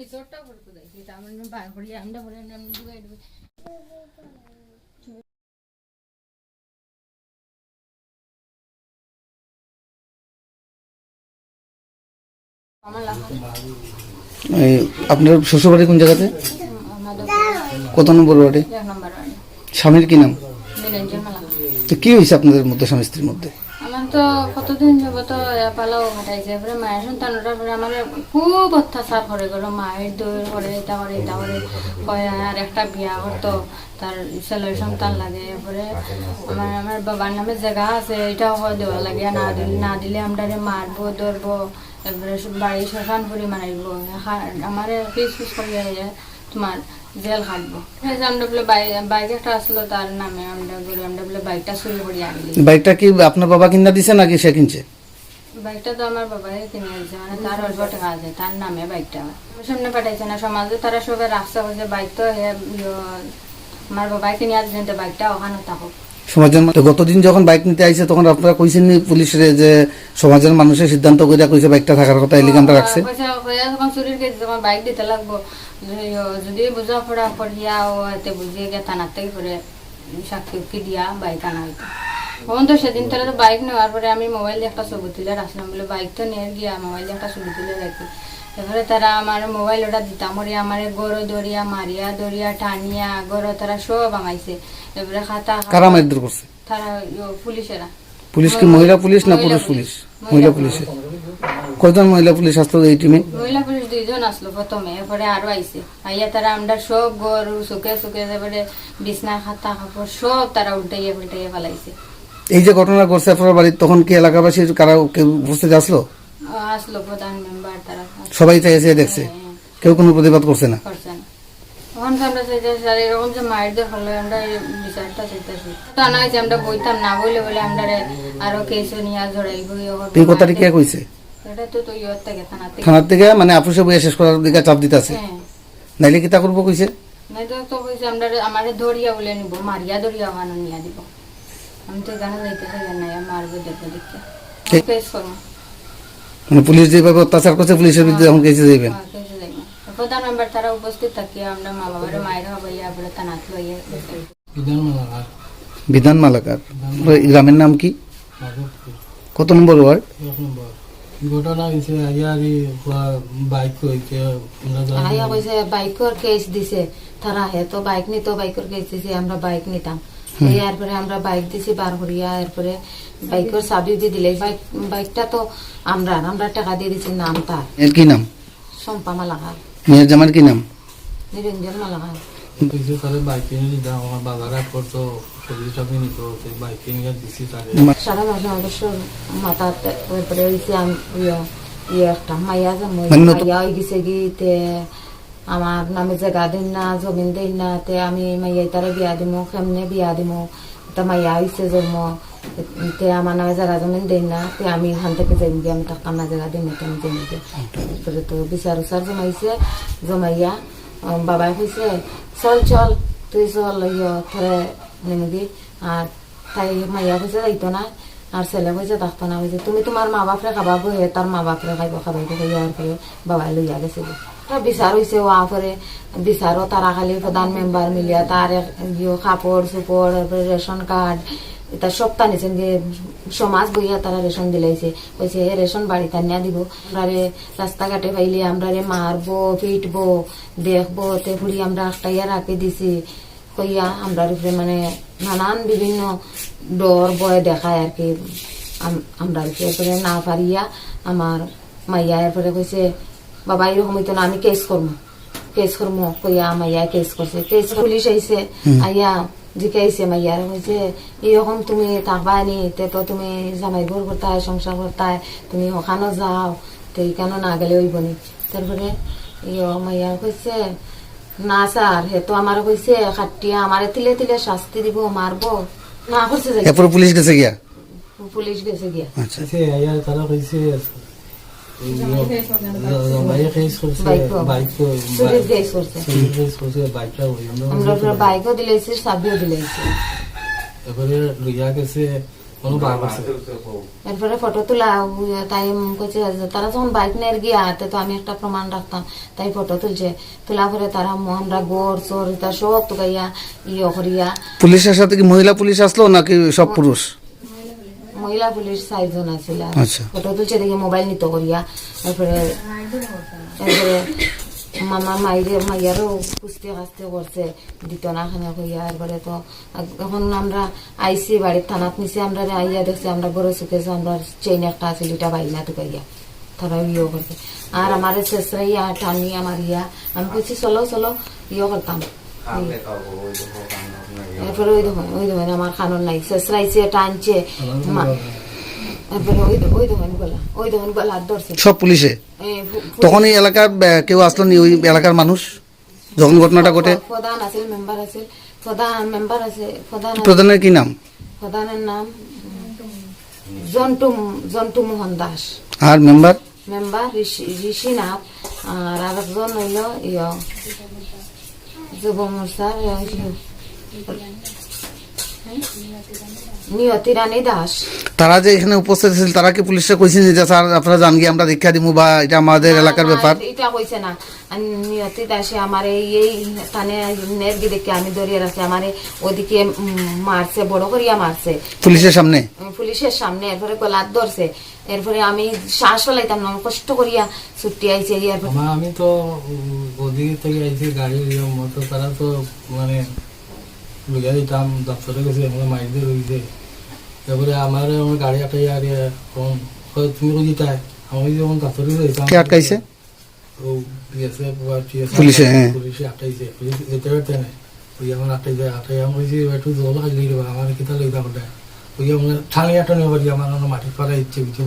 নিচরটা করে কুদাইছি তার বার করি আমরা বলে আমি ঢুকাই দেবে। এই আপনার শ্বশুরবাড়ি কোন জায়গাতে? কত নম্বর ওয়ার্ডে? ওয়ার্ডে। স্বামীর কি নাম? তো কি হয়েছে আপনাদের মধ্যে স্বামী স্ত্রীর মধ্যে? তো কতদিন যাব তো পালাও ঘাটাইছে এবারে মায়ের সন্তানটার পরে আমার খুব অত্যাচার করে গেল মায়ের দই করে এটা করে এটা করে কয় আর একটা বিয়া করতো তার ছেলের সন্তান লাগে এরপরে আমার আমার বাবার নামে জায়গা আছে, এটাও হয় দেওয়া লাগে, না দিলে না দিলে আমরা মারবো ধরবো সব বাড়ি শ্মশান করে মারিব আমার পিস পিস করে তোমার জেল খাটবো। বাইকটা আসলো তার নামে আমরা বাইকটা চুরি করে আনলি। বাইকটা কি আপনার বাবা কিনা দিছে নাকি সে কিনছে? বাইকটা তো আমার বাবাই কিনে দিয়েছে মানে তার অল্প টাকা আছে তার নামে বাইকটা। সামনে পাঠাইছে না সমাজে তারা সবাই রাস্তা বলছে বাইক তো আমার বাবাই কিনে দিয়েছেন তো বাইকটা ওখানে থাকুক। সমাজের গতদিন যখন বাইক নিতে আইছে, তখন আপনারা কইছেন পুলিশের যে সমাজের মানুষের সিদ্ধান্ত করে কইছে বাইকটা থাকার কথা এলিগানটা রাখছে। বাইক দিতে লাগবো। যদি বুঝা পড়া করিয়া ও এতে বুঝিয়ে করে সাক্ষী দিয়া বাইক আনা হইতো। তখন তো সেদিন তাহলে বাইক নেওয়ার পরে আমি মোবাইল একটা ছবি তুলে রাখলাম বলে বাইক তো নিয়ে গিয়া মোবাইল একটা ছবি তুলে রাখি। এবারে তারা আমার মোবাইল ওটা দিতাম আমার গরো দরিয়া মারিয়া দরিয়া টানিয়া, গরো তারা সব আমাইছে কারা মারধর করছে? পুলিশ কি মহিলা পুলিশ না পুরুষ পুলিশ। মহিলা কয়জন মহিলা পুলিশ আসতো এই টিমে মহিলা পুলিশ দুইজন আসলো প্রথমে এরপরে আরও আইছে। আইয়া তারা আমরা সব গরু এবারে বিছনা খাতা কাপড় সব তারা উল্টাইয়া উল্টাইয়া ফেলাইছে। এই যে ঘটনা ঘটছে আপনার বাড়ির তখন কি এলাকাবাসী কারা কেউ উপস্থিত আসলো? আসলো প্রধান মেম্বার তারা। সবাই চাই এসে দেখছে। কেউ কোনো প্রতিবাদ করছে না? করছে না। আমরা এরকম যে হলো আমরা এই বিচারটা চাইতেছি তা না হয়েছে আমরা বইতাম না বইলে বলে আমরা রে আরও কেসও নিয়ে জড়াই বই তো এই কথাটি কে কইছে? এটা তো তো ইয়র থেকে থানা থেকে। থানার থেকে মানে আপুসে বইয়ে শেষ করার দিকে চাপ দিতে আছে হ্যাঁ। নাইলে কি তা করব কইছে? নাই তো তো কইছে আমরা আমারে ধরিয়া বলে নিব মারিয়া ধরিয়া ওখানে নিয়ে দিব। আমি তো এখানে যাইতে না মারবো দেখব দেখতে। কেস করব মানে পুলিশ যেভাবে অত্যাচার করছে পুলিশের বিরুদ্ধে এখন কেসে যাইবেন। হ্যাঁ, প্রধান মেম্বার তারা উপস্থিত থাকিয়া আমরা মা বাবার মায়ের হবাইয়া বলে তানাত লইয়া বিধান বিধান মালাকার গ্রামের নাম কি? কত নম্বর ওয়ার্ড? ঘটনা হয়েছে আইয়ারি বাইক হয়েছে আমরা আয়া কইছে বাইকর কেস দিছে। তারা হে তো বাইক নিত বাইকর কেস দিছে আমরা বাইক নিতাম। এরপরে আমরা বাইক দিছি বার করিয়া এরপরে বাইকর চাবি দিয়ে দিলে বাইক বাইকটা তো আমরা আমরা টাকা দিয়ে দিছি নাম তার। কি নাম? সম্পা মালাঘাট মেয়ের জামার কি নাম? আমার ইয়ে একটা মাইয়া যে মই- মানে আমার নামে জায়গা দিন না জমিন দিন না তে আমি মাইয়া তারে বিয়া দিমু কেমনে বিয়া দিমু তা মাইয়া হয়েছে জন্ম। তে আমার নামে জায়গা জমিন দিন না, তে আমি এখান থেকে যাই গিয়ে আমি টাকা না জায়গা দিন না আমি জমি দিয়ে। তারপরে তো বিচার উচার জমাইছে, জমাইয়া বাবাই কইছে চল চল, তুই চল ইয়ে থরে নেমে আর তাই মাইয়া কইছে যাইতো না। আর ছেলে কইছে থাকতো না। কইছে তুমি তোমার মা বাপরে খাবা বহে তার মা বাপরে খাইব খাবাইব কইয়া আর করে বাবাই লইয়া গেছিল তা বিচার হইছে ওয়া পরে বিচারও তারা খালি প্রধান মেম্বার মিলিয়া তার ইয়ো কাপড় চোপড় রেশন কার্ড এটা সব টানিছেন যে সমাজ বইয়া তারা রেশন দিলাইছে। কইছে এ রেশন বাড়ি টানিয়া দিব। আমরা রে রাস্তাঘাটে পাইলে আমরা রে মারবো পিটবো দেখব তে ফুড়ি আমরা আটটাইয়া রাখে দিছি। কইয়া আমরা উপরে মানে নানান বিভিন্ন ডর বয় দেখায় আর কি। আম- আমরা এরপরে না পারিয়া আমার মাইয়া এরপরে কইছে বাবা এরকম হইতো না আমি কেস করব কেস করব কইয়া মাইয়া কেস করছে। কেস পুলিশ আইছে আইয়া জিকাইছে মাইয়ার কইছে এরকম তুমি থাকবা নি তো তুমি জামাই ঘর করতায় সংসার করতায় তুমি ওখানে যাও তো এইখানে না গেলে হইব নি। তারপরে ইয় মাইয়া কইছে না স্যার হে তো আমার কইছে খাটিয়া আমারে তিলে তিলে শাস্তি দিব মারবো না করছে পুলিশ গেছে গিয়া? পুলিশ গেছে গিয়া। আচ্ছা। তারা কইছে এরপরে ফটো তোলা তাই তারা যখন বাইক নিয়ে গিয়া তো আমি একটা প্রমাণ রাখতাম তাই ফটো তুলছে তোলা পরে তারা ম- আমরা গোর চোর সব তোকাইয়া ইয়ে করিয়া পুলিশের সাথে কি মহিলা পুলিশ আসলো নাকি সব পুরুষ? মহিলা পুলিশ চারজন আছিল। আচ্ছা। ফটো তুলছে দেখে মোবাইল নিত করিয়া তারপরে এরপরে মামা মাইরে মাইয়ারও কুস্তি কাস্তি করছে দিত না খানে কইয়া এরপরে তো এখন আমরা আইসি বাড়ির থানাত নিচে আমরা আইয়া দেখছি আমরা গরু শুকেছে আমরা চেইন একটা আছিল এটা বাইনা ঢুকাইয়া। তারা ইয়ে করছে আর আমার শেষরা ইয়া টানি আমার ইয়া। আমি কইছি চলো চলো ইয়ে করতাম এরপরে ওই দেখুন ওই দেখুন আমার খানন নাই শেষরাইছে টানছে সব পুলিশে? তখন এই এলাকার কেউ আসলো নি ওই এলাকার মানুষ? যখন ঘটনাটা ঘটে? প্রধান আছে মেম্বার আছে প্রধান মেম্বার আছে প্রধান প্রধানের কি নাম? প্রধানের নাম জন্টু জন্টু মোহন দাস। আর মেম্বার? মেম্বার ঋষি ঋষিনাথ আর আরেকজন হইল ইয় যুব মোর্চার ইয়ে, নিয়তি রানী দাস। তারা যে এখানে উপস্থিত ছিল তারা কি পুলিশে কইছেন যে স্যার আপনারা জান গিয়ে আমরা দীক্ষা দিব বা এটা আমাদের এলাকার ব্যাপার? এটা কইছে না। নিয়তি দাসে আমার এই তানে নেরগি দেখে আমি দরিয়ে রাখছি আমার ওদিকে মারছে বড় করিয়া মারছে। পুলিশের সামনে? পুলিশের সামনে এরপরে গলাত ধরছে। এরপরে আমি শ্বাস ফেলাইতাম না কষ্ট করিয়া ছুটি আইছে আমি তো ওদিকে থেকে আইছি গাড়ি মতো তারা তো মানে লইয়া দিতাম দপ্তরে গেছে আমরা মাইক দিয়ে রইছে তারপরে আমার আমার গাড়ি আটাই আর কোন তুমি কই দিতাই আমি যখন দপ্তরে যাইতাম কে আটকাইছে ও বিএসএফ বা টিএসএফ পুলিশে, হ্যাঁ। পুলিশে আটাইছে পুলিশ যেতে পারতে না ওই আমার আটাই যায় আটাই আমি কইছি একটু জল খাই দিবা আমার কিতা লইতা কোটা ওই আমার ঠাঙি আটনি পারি আমার অন্য মাটি পালা ইচ্ছে বিচ্ছে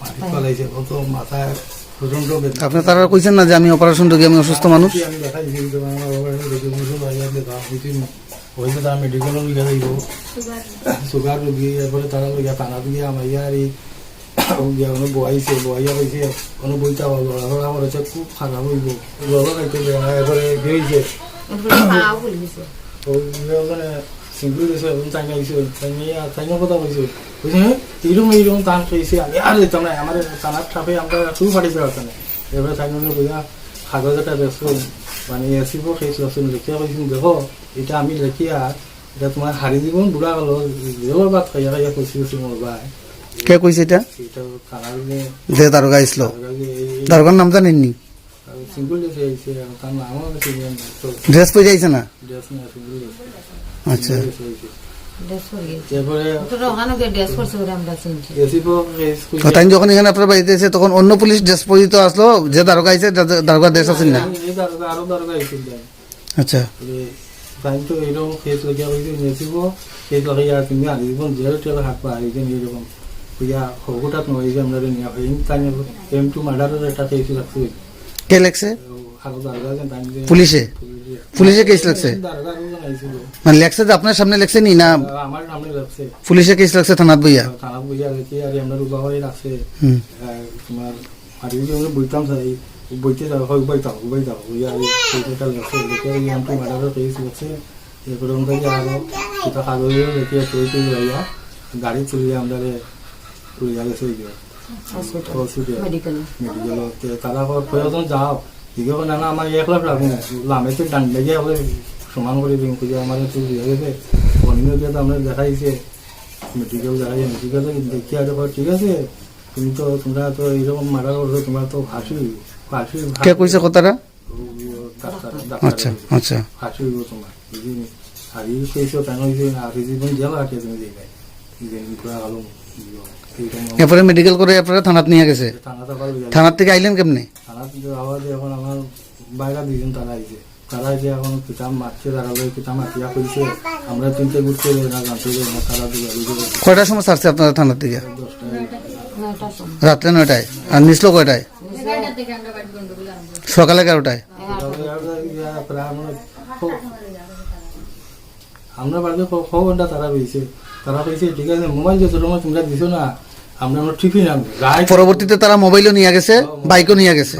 মাটি পালাইছে ও তো মাথায় প্রচণ্ড বেদনা আপনি তারা কইছেন না যে আমি অপারেশন রোগী আমি অসুস্থ মানুষ? আমি দেখাই দিই যে আমার বাবার দেখে বুঝো ভাইয়া যে দাম হইছে হইছে তার মেডিকেল লিখে দিব সুগার রোগী এরপরে তারা লিখে টানা দিয়ে আমার ইয়ার এই কোনো বহাইছে বহাইয়া কইছে কোনো বইটা লড়া আমার হচ্ছে খুব খারাপ হইব। লড়া খাইতে এরপরে বেরিয়েছে এরপরে পা ফুল গেছে ওখানে সিঙ্গুল গেছে এবং তাই আইছে তাই তাই কথা কইছে বুঝছে এইরকম এইরকম টান খেয়েছে আমি আর যেতাম না? আমার টানার ঠাপে আমরা খুব ফাটিছে ওখানে এবারে তাই জন্য বুঝা কাগজ একটা দেখছ মানে এসিব খেয়েছিল লিখিয়া কইছিল দেখো এটা আমি লিখিয়া এটা তোমার হারি জীবন বুড়া গেল যেও বাদ খাইয়া খাইয়া কইছি কইছি মোর ভাই কে কইছে এটা এটা কানার যে দারোগা আসলো দারোগার নাম জানেননি সিঙ্গুল ড্রেসে আইছে তার নামও সিঙ্গুল তো ড্রেস পরে যাইছে না? ড্রেস না সিঙ্গুল আচ্ছা ড্রেস করে গেছে তারপরে ওটা ওখানে গিয়ে ড্রেস করছে বলে আমরা চিনছি এসিব ও তাই যখন এখানে আপনার বাড়িতে এসে তখন অন্য পুলিশ ড্রেস আসলো যে দারোগা আইছে দারোগা ড্রেস আছেন না? আচ্ছা। পুলিশে? পুলিশে। কেস লাগছে? মানে লেখছে যে আপনার সামনে লেখছে নি না? আমার সামনে লাগছে পুলিশে কেস লাগছে থানাত বইয়া? থানা বুঝিয়া গেছি আর আমরা রুবাবাই রাখছে। তোমার আর এই যে বইতাম চাই বইতে যাও হয় বইতাম বইতাম বুঝিয়া আর সেইটা লাগছে দেখে এম টু মার্ডারের কেস লাগছে এরপরে আমরা যে আরও সেটা কাগজে দেখে সই টই যাইয়া গাড়ি তুলিয়া আমরা গেছে ওই যে। হসপিটাল মেডিকেল মেডিকেল তারা প্রয়োজন যাও। দিকে না না আমার এক লাখ রাখুন লামেতে ডান লেগে আমরা সমান করে দিন খুঁজে আমার একটু দিয়ে গেছে। অন্য গিয়ে তো আমরা দেখাইছে মেডিকেল দেখাই মেডিকেল দেখি আর কয়, ঠিক আছে? তুমি তো তোমরা তো এইরকম মার্ডার করছ তোমরা তো ফাঁসি ফাঁসি কে কইছে কথাটা? ডাক্তার আচ্ছা আচ্ছা। ফাঁসি হইব তোমার এই কেসও কেন হয়েছে আর জীবন জেল আছে তুমি পুরা গেল এরপরে মেডিকেল করে আপনারা থানাত নিয়ে গেছে। থানার থেকে আইলেন কেমনে? তারা কিন্তু আওয়াজে এখন আমার বাইরা দুজন তারা আইছে। তারা যে এখন কিতাব মারছে তারা লোক কিতাব মাতিয়া কইছে আমরা চিন্তা করতে পারি না জানতে পারি না তারা কয়টার সময় ছাড়ছে আপনারা থানার থেকে রাত্রে নয়টায়। আর নিচলো কয়টায়। সকালে এগারোটায়। আমরা বাড়িতে খ ঘণ্টা তারা পেয়েছে তারা পেয়েছে ঠিক আছে মোবাইল যে তোর তোমরা দিছো না আমরা আমরা টিফিন পরবর্তীতে তারা মোবাইলও নিয়ে গেছে বাইকও নিয়ে গেছে।